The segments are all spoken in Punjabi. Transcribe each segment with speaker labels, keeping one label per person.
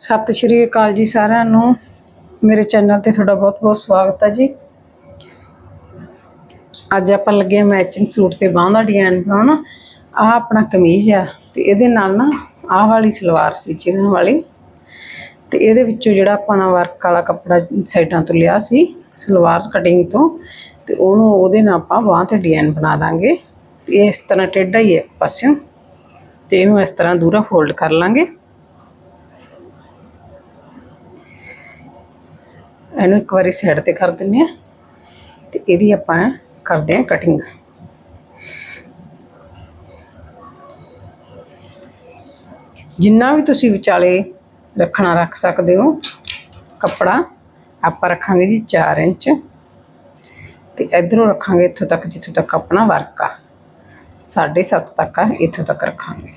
Speaker 1: ਸਤਿ ਸ਼੍ਰੀ ਅਕਾਲ ਜੀ ਸਾਰਿਆਂ ਨੂੰ। ਮੇਰੇ ਚੈਨਲ ਤੇ ਤੁਹਾਡਾ ਬਹੁਤ-ਬਹੁਤ ਸਵਾਗਤ ਹੈ ਜੀ। ਅੱਜ ਆਪਾਂ ਲੱਗੇ ਮੈਚਿੰਗ ਸੂਟ ਤੇ ਬਾਹਾਂ ਦਾ ਡਿਜ਼ਾਈਨ ਬਣਾਉਣ। ਆਹ ਆਪਣਾ ਕਮੀਜ਼ ਆ ਤੇ ਇਹਦੇ ਨਾਲ ਨਾ ਆਹ ਵਾਲੀ ਸਲਵਾਰ ਸੀ ਚਿਕਨ ਵਾਲੀ। ਤੇ ਇਹਦੇ ਵਿੱਚੋਂ ਜਿਹੜਾ ਆਪਾਂ ਨੇ ਵਰਕ ਵਾਲਾ ਕੱਪੜਾ ਸਾਈਡਾਂ ਤੋਂ ਲਿਆ ਸੀ, ਸਲਵਾਰ ਕਟਿੰਗ ਤੋਂ, ਤੇ ਉਹਨੂੰ ਉਹਦੇ ਨਾਲ ਆਪਾਂ ਬਾਹਾਂ ਤੇ ਡਿਜ਼ਾਈਨ ਬਣਾ ਦਾਂਗੇ। ਤੇ ਇਹ ਇਸ ਤਰ੍ਹਾਂ ਟੇਢਾ ਹੀ ਹੈ ਪਾਸਿਓਂ। ਤੇ ਇਹਨੂੰ ਇਸ ਤਰ੍ਹਾਂ ਦੂਰਾ ਫੋਲਡ ਕਰ ਲਾਂਗੇ। ਇਹਨੂੰ ਇੱਕ ਵਾਰੀ ਸਾਈਡ ਤੇ ਕਰ ਦਿੰਨੇ ਆ ਤੇ ਇਹਦੀ ਆਪਾਂ ਕਰਦੇ ਆ ਕਟਿੰਗ ਜਿੰਨਾ ਵੀ ਤੁਸੀਂ ਵਿਚਾਲੇ ਰੱਖਣਾ ਰੱਖ ਸਕਦੇ ਹੋ, ਕੱਪੜਾ ਆਪਾਂ ਰੱਖਾਂਗੇ ਜੀ 4 ਇੰਚ ਤੇ ਇਧਰੋਂ ਰੱਖਾਂਗੇ ਇੱਥੋਂ ਤੱਕ ਜਿੱਥੋਂ ਤੱਕ ਆਪਣਾ ਵਰਕ ਆ। 7.5 ਤੱਕ ਆ, ਇੱਥੋਂ ਤੱਕ ਰੱਖਾਂਗੇ।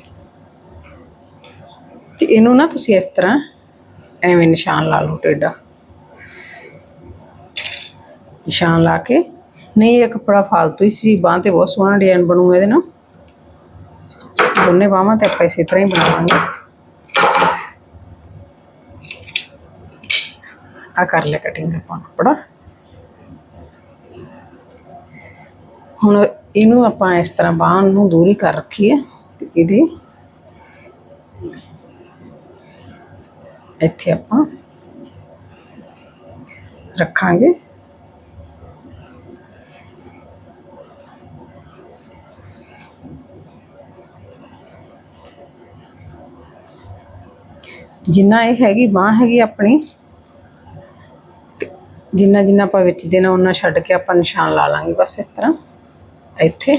Speaker 1: ਤੇ ਇਹਨੂੰ ਨਾ ਤੁਸੀਂ ਇਸ ਤਰ੍ਹਾਂ ਐਵੇਂ ਨਿਸ਼ਾਨ ਲਾ ਲਓ ਟੇਡਾ। ਨਿਸ਼ਾਨ ਲਾ ਕੇ। ਨਹੀਂ, ਇਹ ਕੱਪੜਾ ਫਾਲਤੂ ਹੀ ਸੀ। ਬਾਂਹ ਤੇ ਬਹੁਤ ਸੋਹਣਾ ਡਿਜ਼ਾਈਨ ਬਣੂਗਾ ਇਹਦੇ ਨਾਲ। ਦੋਨੇ ਬਾਹਾਂ ਤੇ ਆਪਾਂ ਇਸੇ ਤਰ੍ਹਾਂ ਹੀ ਬਣਾਵਾਂਗੇ। ਆ ਕਰ ਲੈ ਕਟਿੰਗ ਆਪਾਂ ਕੱਪੜਾ। ਹੁਣ ਇਹਨੂੰ ਆਪਾਂ ਇਸ ਤਰ੍ਹਾਂ ਬਾਹਾਂ ਨੂੰ ਦੂਰੀ ਕਰ ਰੱਖੀ ਹੈ ਤੇ ਇਹਦੇ ਇੱਥੇ ਆਪਾਂ ਰੱਖਾਂਗੇ। ਜਿੰਨਾ ਇਹ ਹੈਗੀ, ਬਾਹ ਹੈਗੀ ਆਪਣੀ, ਜਿੰਨਾ ਜਿੰਨਾ ਆਪਾਂ ਵਿੱਚ ਦੇਣਾ ਉਹਨਾਂ ਛੱਡ ਕੇ ਆਪਾਂ ਨਿਸ਼ਾਨ ਲਾ ਲਾਂਗੇ ਬਸ ਇਸ ਤਰ੍ਹਾਂ। ਇੱਥੇ,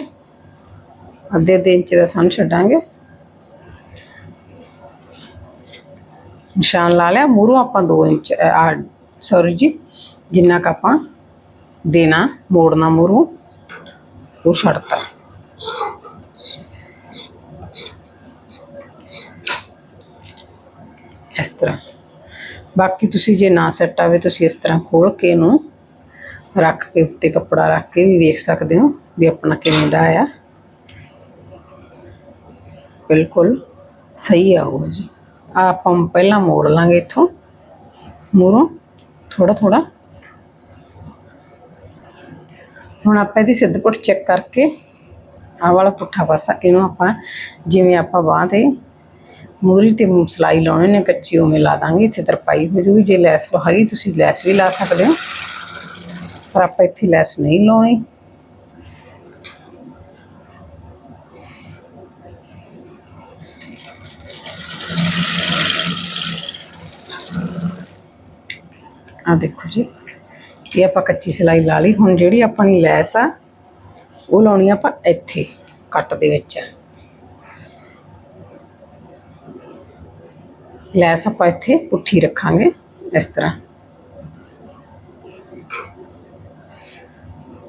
Speaker 1: ਅੱਧੇ ਅੱਧੇ ਇੰਚ ਦਾ ਸਾਨੂੰ ਛੱਡਾਂਗੇ। ਨਿਸ਼ਾਨ ਲਾ ਲਿਆ, ਮੂਹਰੋਂ ਆਪਾਂ 2 ਇੰਚ ਆ ਸੌਰੀ ਜੀ, ਜਿੰਨਾ ਕ ਆਪਾਂ ਦੇਣਾ, ਮੋੜਨਾ ਮੂਹਰੋਂ, ਉਹ ਛੱਡਤਾ। ਇਸ ਤਰ੍ਹਾਂ। ਬਾਕੀ ਤੁਸੀਂ ਜੇ ਨਾ ਸੈੱਟ ਆਵੇ, ਤੁਸੀਂ ਇਸ ਤਰ੍ਹਾਂ ਖੋਲ ਕੇ ਇਹਨੂੰ ਰੱਖ ਕੇ ਉੱਤੇ ਕੱਪੜਾ ਰੱਖ ਕੇ ਵੀ ਵੇਖ ਸਕਦੇ ਹੋ ਵੀ ਆਪਣਾ ਕਿਵੇਂ ਦਾ ਆ। ਬਿਲਕੁਲ ਸਹੀ ਆਊਗਾ ਜੀ। ਆ ਆਪਾਂ ਪਹਿਲਾਂ ਮੋੜ ਲਾਂਗੇ ਇੱਥੋਂ। ਮੂਰੋਂ ਥੋੜਾ ਥੋੜਾ ਹੁਣ ਆਪਾਂ ਇਹਦੀ ਸਿੱਧ ਪੁੱਠ ਚੈੱਕ ਕਰਕੇ ਆਹ ਵਾਲਾ ਪੁੱਠਾ ਪਾਸਾ, ਇਹਨੂੰ ਆਪਾਂ ਜਿਵੇਂ ਆਪਾਂ ਬਾਂਹ ਤੇ ਮੂਰੀ ਤੇ ਸਲਾਈ ਲਾਉਣੇ ਨੇ, ਕੱਚੀ ਉਵੇਂ ਲਾ ਦਾਂਗੇ, ਇੱਥੇ ਤਰਪਾਈ ਹੋ ਜੂਗੀ, ਜੇ ਲੈਸ ਲਹਾਈ ਤੁਸੀਂ ਲੈਸ ਵੀ ਲਾ ਸਕਦੇ ਹੋ। ਪਰ ਆਪਾਂ ਇੱਥੇ ਲੈਸ ਨਹੀਂ ਲਾਉਣੀ। ਆ ਦੇਖੋ ਜੀ, ਇਹ ਆਪਾਂ ਕੱਚੀ ਸਿਲਾਈ ਲਾ ਲਈ। ਹੁਣ ਜਿਹੜੀ ਆਪਣੀ ਲੈਸ ਆ, ਉਹ ਲਾਉਣੀ ਆਪਾਂ ਇੱਥੇ, ਕੱਟ ਦੇ ਵਿੱਚ। ਲੈਸ ਆਪਾਂ ਇੱਥੇ ਪੁੱਠੀ ਰੱਖਾਂਗੇ, ਇਸ ਤਰ੍ਹਾਂ।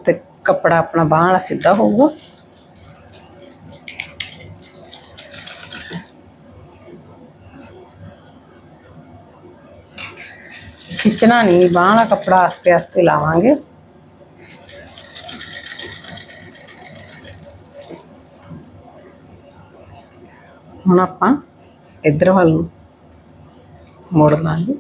Speaker 1: ਤੇ ਕੱਪੜਾ ਆਪਣਾ ਬਾਹਾਂ ਵਾਲਾ ਸਿੱਧਾ ਹੋਊਗਾ। ਖਿੱਚਣਾ ਨਹੀਂ ਬਾਹਾਂ ਵਾਲਾ ਕੱਪੜਾ ਆਸਤੇ ਆਸਤੇ ਲਾਵਾਂਗੇ। ਹੁਣ ਆਪਾਂ ਇੱਧਰ ਵੱਲ ਨੂੰ ਮੋੜ ਲਾਂਗੇ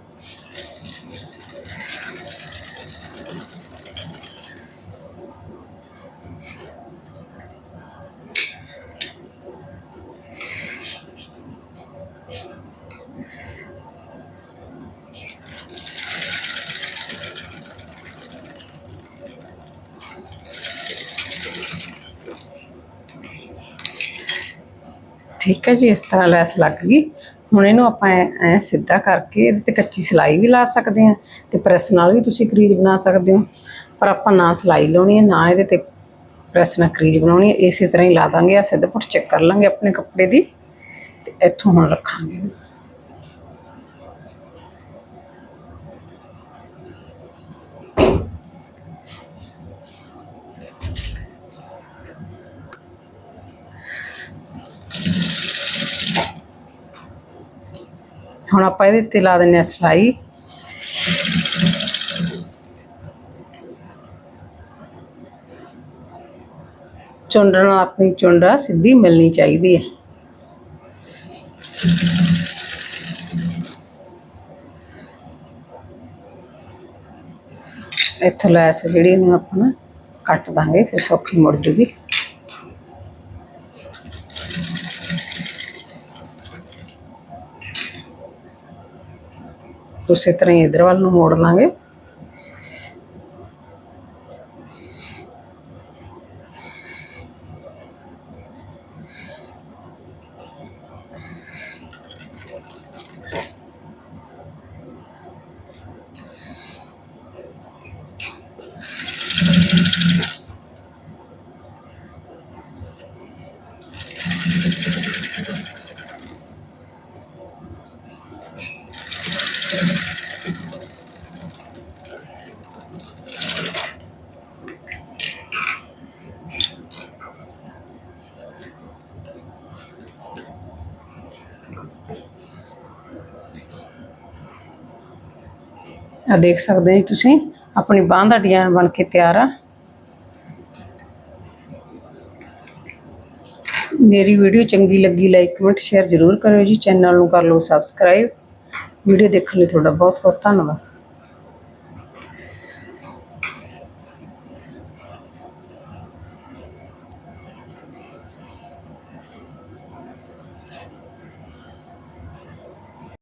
Speaker 1: ਠੀਕ ਹੈ ਜੀ ਇਸ ਤਰ੍ਹਾਂ ਲੈਸ ਲੱਗ ਗਈ ਹੁਣ ਇਹਨੂੰ ਆਪਾਂ ਐ ਐਂ ਸਿੱਧਾ ਕਰਕੇ ਇਹਦੇ ਤੇ ਕੱਚੀ ਸਿਲਾਈ ਵੀ ਲਾ ਸਕਦੇ ਆ ਤੇ ਪ੍ਰੈਸ ਨਾਲ ਵੀ ਤੁਸੀਂ ਕਰੀਜ਼ ਬਣਾ ਸਕਦੇ ਹੋ। ਪਰ ਆਪਾਂ ਨਾ ਸਿਲਾਈ ਲਾਉਣੀ ਹੈ, ਨਾ ਇਹਦੇ ਤੇ ਪ੍ਰੈਸ ਨਾਲ ਕਰੀਜ਼ ਬਣਾਉਣੀ ਹੈ। ਇਸੇ ਤਰ੍ਹਾਂ ਹੀ ਲਾ ਦਾਂਗੇ ਆ ਸਿੱਧਾ ਪੁੱਟ ਚੈੱਕ ਕਰ ਲਾਂਗੇ ਆਪਣੇ ਕੱਪੜੇ ਦੀ ਤੇ ਇੱਥੋਂ ਹੁਣ ਰੱਖਾਂਗੇ। ਹੁਣ ਆਪਾਂ ਇਹਦੇ ਉੱਤੇ ਲਾ ਦਿੰਨੇ ਆ ਸਲਾਈ। ਚੁੰਡਣ ਨਾਲ ਆਪਣੀ ਚੁੰਡਾ ਸਿੱਧੀ ਮਿਲਣੀ ਚਾਹੀਦੀ ਹੈ। ਇੱਥੋਂ ਲੈਸ ਜਿਹੜੀ ਇਹਨੂੰ ਆਪਾਂ ਕੱਟ ਦਾਂਗੇ, ਫਿਰ ਸੌਖੀ ਮੁੜ ਜੂਗੀ। ਉਸੇ ਤਰ੍ਹਾਂ ਹੀ ਇਧਰ ਵੱਲ ਨੂੰ ਮੋੜ ਲਾਂਗੇ। ਆ ਦੇਖ ਸਕਦੇ ਹੋ ਜੀ ਤੁਸੀਂ, ਆਪਣੀ ਬਾਂਹ ਦਾ ਡਿਜ਼ਾਈਨ ਬਣ ਕੇ ਤਿਆਰ ਆ। ਮੇਰੀ ਵੀਡੀਓ ਚੰਗੀ ਲੱਗੀ ਲਾਈਕ ਕਮੈਂਟ ਸ਼ੇਅਰ ਜ਼ਰੂਰ ਕਰਿਓ ਜੀ ਚੈਨਲ ਨੂੰ ਕਰ ਲਓ ਸਬਸਕ੍ਰਾਈਬ ਵੀਡੀਓ ਦੇਖਣ ਲਈ ਤੁਹਾਡਾ ਬਹੁਤ ਬਹੁਤ ਧੰਨਵਾਦ।